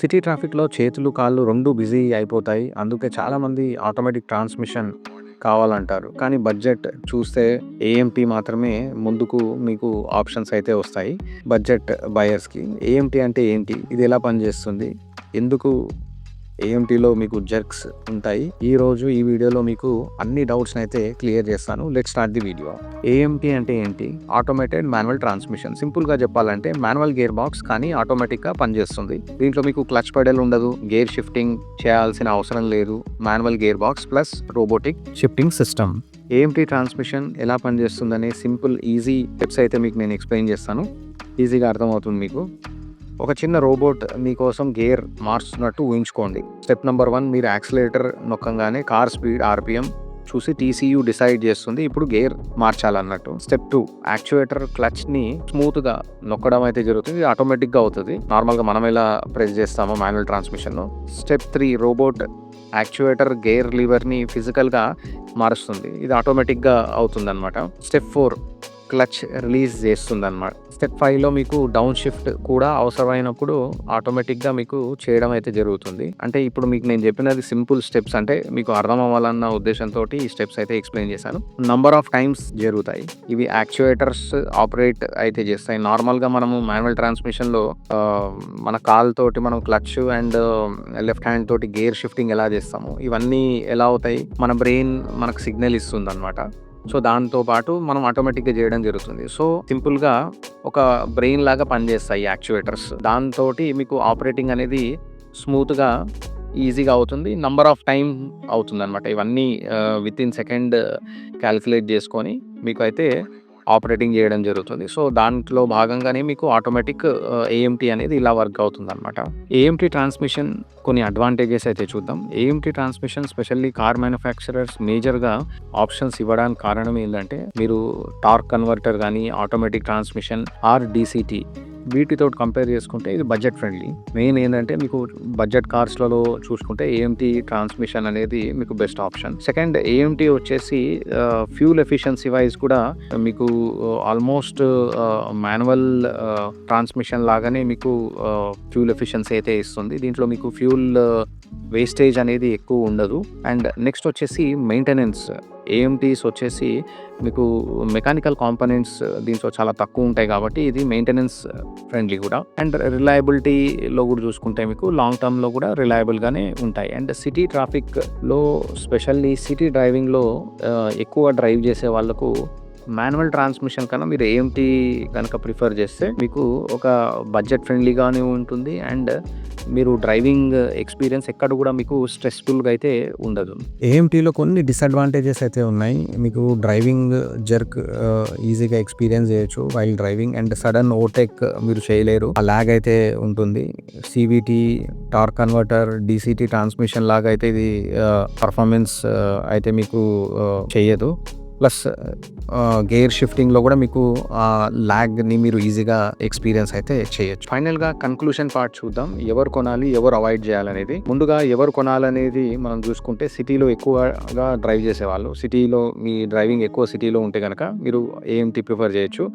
City ట్రాఫిక్‌లో చేతులు, కాళ్ళు రెండు బిజీ అయిపోతాయి. అందుకే చాలామంది ఆటోమేటిక్ ట్రాన్స్‌మిషన్ కావాలంటారు. కానీ బడ్జెట్ చూస్తే ఏఎంటీ మాత్రమే ముందుకు మీకు ఆప్షన్స్ అయితే వస్తాయి. బడ్జెట్ బయర్స్‌కి. ఏఎంటీ అంటే ఏంటి? ఇది ఎలా పనిచేస్తుంది? ఎందుకు ఏఎంటీలో మీకు జెర్క్స్ ఉంటాయి? ఈ రోజు ఈ వీడియోలో మీకు అన్ని డౌట్స్‌నైతే క్లియర్ చేస్తాను. Let's start the video. AMT అంటే ఏంటి? Automated manual transmission. సింపుల్‌గా చెప్పాలంటే మాన్యువల్ గేర్ బాక్స్ కానీ ఆటోమేటిక్‌గా పనిచేస్తుంది. దీంట్లో మీకు క్లచ్ పెడల్ ఉండదు. గేర్ షిఫ్టింగ్ చేయాల్సిన అవసరం లేదు. Manual gear box plus robotic shifting system. AMT transmission ఎలా పనిచేస్తుందనే సింపుల్ ఈజీ టిప్స్ అయితే మీకు నేను ఎక్స్‌ప్లెయిన్ చేస్తాను. ఈజీగా అర్థమవుతుంది మీకు. ఒక చిన్న రోబోట్ మీకోసం గేర్ మార్చుతున్నట్టు ఊహించుకోండి. స్టెప్ నంబర్ వన్ మీరు యాక్సిలరేటర్ నొక్కంగానే కార్ స్పీడ్ ఆర్‌పిఎం చూసి టీసీయూ డిసైడ్ చేస్తుంది. ఇప్పుడు గేర్ మార్చాలన్నట్టు. స్టెప్ టూ యాక్చుయేటర్ క్లచ్‌ని స్మూత్‌గా నొక్కడం అయితే జరుగుతుంది. ఇది ఆటోమేటిక్‌గా నార్మల్ నార్మల్‌గా మనం ఎలా ప్రెస్ చేస్తామో manual transmission step three robot actuator gear లివర్‌ని ఫిజికల్‌గా మారుస్తుంది. ఇది ఆటోమేటిక్‌గా అవుతుందన్నమాట. స్టెప్ ఫోర్ క్లచ్ రిలీజ్ చేస్తుందన్నమాట. స్టెప్ ఫైవ్లో మీకు డౌన్ షిఫ్ట్ కూడా అవసరమైనప్పుడు ఆటోమేటిక్‌గా మీకు చేయడం అయితే జరుగుతుంది. అంటే ఇప్పుడు మీకు నేను చెప్పినది సింపుల్ స్టెప్స్ అంటే మీకు అర్థం అవ్వాలన్న ఉద్దేశంతోటి ఈ స్టెప్స్ అయితే ఎక్స్‌ప్లెయిన్ చేశాను. నంబర్ ఆఫ్ టైమ్స్ జరుగుతాయి. ఇవి యాక్చుయేటర్స్ ఆపరేట్ అయితే చేస్తాయి. నార్మల్‌గా మనము మాన్యువల్ ట్రాన్స్‌మిషన్‌లో మన కాల్ తోటి మనం క్లచ్ అండ్ లెఫ్ట్ హ్యాండ్ తోటి గేర్ షిఫ్టింగ్ ఎలా చేస్తామో ఇవన్నీ ఎలా అవుతాయి? మన బ్రెయిన్ మనకు సిగ్నల్ ఇస్తుంది అనమాట సో దాంతో పాటు మనం ఆటోమేటిక్‌గా చేయడం జరుగుతుంది. సో సింపుల్‌గా ఒక బ్రెయిన్ లాగా పనిచేస్తాయి యాక్చువేటర్స్ దాంతో దాంతోటి మీకు ఆపరేటింగ్ అనేది స్మూత్‌గా, ఈజీగా అవుతుంది. నంబర్ ఆఫ్ టైమ్ అవుతుందన్నమాట. ఇవన్నీ విత్ వితిన్ సెకండ్ క్యాల్కులేట్ చేసుకొని మీకు అయితే ఆపరేటింగ్ చేయడం జరుగుతుంది. సో దాంట్లో భాగంగానే మీకు ఆటోమేటిక్ ఏఎంటీ అనేది ఇలా వర్క్ అవుతుందన్నమాట. ఏఎంటీ ట్రాన్స్‌మిషన్ కొన్ని అడ్వాంటేజెస్ అయితే చూద్దాం. AMT transmission specially car manufacturers మేజర్‌గా ఆప్షన్స్ ఇవ్వడానికి కారణం ఏంటంటే మీరు టార్క్ కన్వర్టర్ కానీ ఆటోమేటిక్ ట్రాన్స్‌మిషన్ ఆర్ డీసీటీ వీటితో కంపేర్ చేసుకుంటే ఇది బడ్జెట్ ఫ్రెండ్లీ. మెయిన్ ఏంటంటే మీకు బడ్జెట్ కార్స్‌లలో చూసుకుంటే ఏఎంటీ ట్రాన్స్‌మిషన్ అనేది మీకు బెస్ట్ ఆప్షన్. సెకండ్ ఏఎంటీ వచ్చేసి ఫ్యూల్ ఎఫిషియన్సీ వైజ్ కూడా మీకు ఆల్మోస్ట్ మాన్యువల్ ట్రాన్స్‌మిషన్ లాగానే మీకు ఫ్యూల్ ఎఫిషియన్సీ అయితే ఇస్తుంది. దీంట్లో మీకు ఫ్యూల్ వేస్టేజ్ అనేది ఎక్కువ ఉండదు. అండ్ నెక్స్ట్ వచ్చేసి మెయింటెనెన్స్. ఏఎంటీస్ వచ్చేసి మీకు మెకానికల్ కాంపోనెంట్స్ దీంట్లో చాలా తక్కువ ఉంటాయి కాబట్టి ఇది మెయింటెనెన్స్ ఫ్రెండ్లీ కూడా. అండ్ రిలయబిలిటీలో కూడా చూసుకుంటే మీకు లాంగ్ టర్మ్‌లో కూడా రిలయబుల్‌గానే ఉంటాయి. అండ్ సిటీ ట్రాఫిక్‌లో స్పెషల్లీ సిటీ డ్రైవింగ్‌లో ఎక్కువ డ్రైవ్ చేసే వాళ్ళకు మాన్యువల్ ట్రాన్స్‌మిషన్ కన్నా మీరు ఏఎంటీ కనుక ప్రిఫర్ చేస్తే మీకు ఒక బడ్జెట్ ఫ్రెండ్లీగానే ఉంటుంది. అండ్ మీరు డ్రైవింగ్ ఎక్స్‌పీరియన్స్ ఎక్కడ కూడా మీకు స్ట్రెస్‌ఫుల్‌గా అయితే ఉండదు. ఏఎంటీలో కొన్ని డిసడ్వాంటేజెస్ అయితే ఉన్నాయి. మీకు డ్రైవింగ్ జెర్క్ ఈజీగా ఎక్స్‌పీరియన్స్ చేయొచ్చు while driving and sudden overtake మీరు చేయలేరు. ఆ లాగ్ అయితే ఉంటుంది. CVT, torque converter, DCT transmission లాగా అయితే ఇది పర్ఫార్మెన్స్ అయితే మీకు చేయదు ప్లస్ గేర్ షిఫ్టింగ్‌లో కూడా మీకు ఆ ల్యాగ్ని మీరు ఈజీగా ఎక్స్‌పీరియన్స్ అయితే చేయొచ్చు. ఫైనల్‌గా కన్క్లూషన్ పార్ట్ చూద్దాం. ఎవరు కొనాలి? ఎవరు అవాయిడ్ చేయాలనేది. ముందుగా ఎవరు కొనాలనేది మనం చూసుకుంటే సిటీలో ఎక్కువగా డ్రైవ్ చేసేవాళ్ళు. సిటీలో మీ డ్రైవింగ్ ఎక్కువ సిటీలో ఉంటే కనుక మీరు ఏఎంటీ ప్రిఫర్ చేయొచ్చు.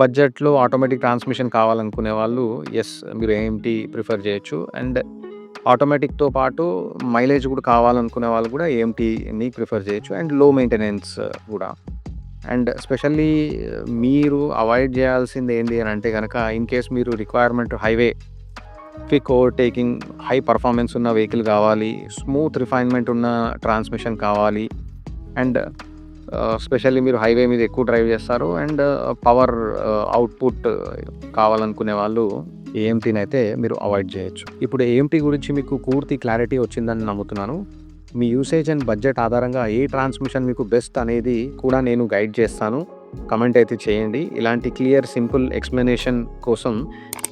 బడ్జెట్‌లో ఆటోమేటిక్ ట్రాన్స్‌మిషన్ కావాలనుకునే వాళ్ళు ఎస్ మీరు ఏఎంటీ ప్రిఫర్ చేయొచ్చు. అండ్ ఆటోమేటిక్‌తో పాటు మైలేజ్ కూడా కావాలనుకునే వాళ్ళు కూడా ఏఎంటీని ప్రిఫర్ చేయొచ్చు. అండ్లో మెయింటెనెన్స్ uh, కూడా. అండ్ స్పెషల్లీ uh, మీరు అవాయిడ్ చేయాల్సింది ఏంటి అని అంటే కనుక ఇన్ కేస్ మీరు requirement highway quick overtaking, high performance ఉన్న వెహికల్ కావాలి. స్మూత్ రిఫైన్‌మెంట్ ఉన్న ట్రాన్స్‌మిషన్ కావాలి. అండ్ స్పెషల్లీ మీరు హైవే మీద ఎక్కువ డ్రైవ్ చేస్తారు. అండ్ పవర్ అవుట్‌పుట్ కావాలనుకునే వాళ్ళు ఏఎంటీని అయితే మీరు అవాయిడ్ చేయొచ్చు. ఇప్పుడు ఏఎంటీ గురించి మీకు పూర్తి క్లారిటీ వచ్చిందని నమ్ముతున్నాను. మీ యూసేజ్ అండ్ బడ్జెట్ ఆధారంగా ఏ ట్రాన్స్‌మిషన్ మీకు బెస్ట్ అనేది కూడా నేను గైడ్ చేస్తాను. కమెంట్ అయితే చేయండి. ఇలాంటి క్లియర్ సింపుల్ ఎక్స్‌ప్లనేషన్ కోసం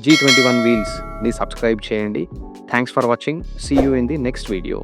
జీ ట్వెంటీ వన్ వీల్స్‌ని సబ్స్క్రైబ్ చేయండి. Thanks for watching. See you in the next video.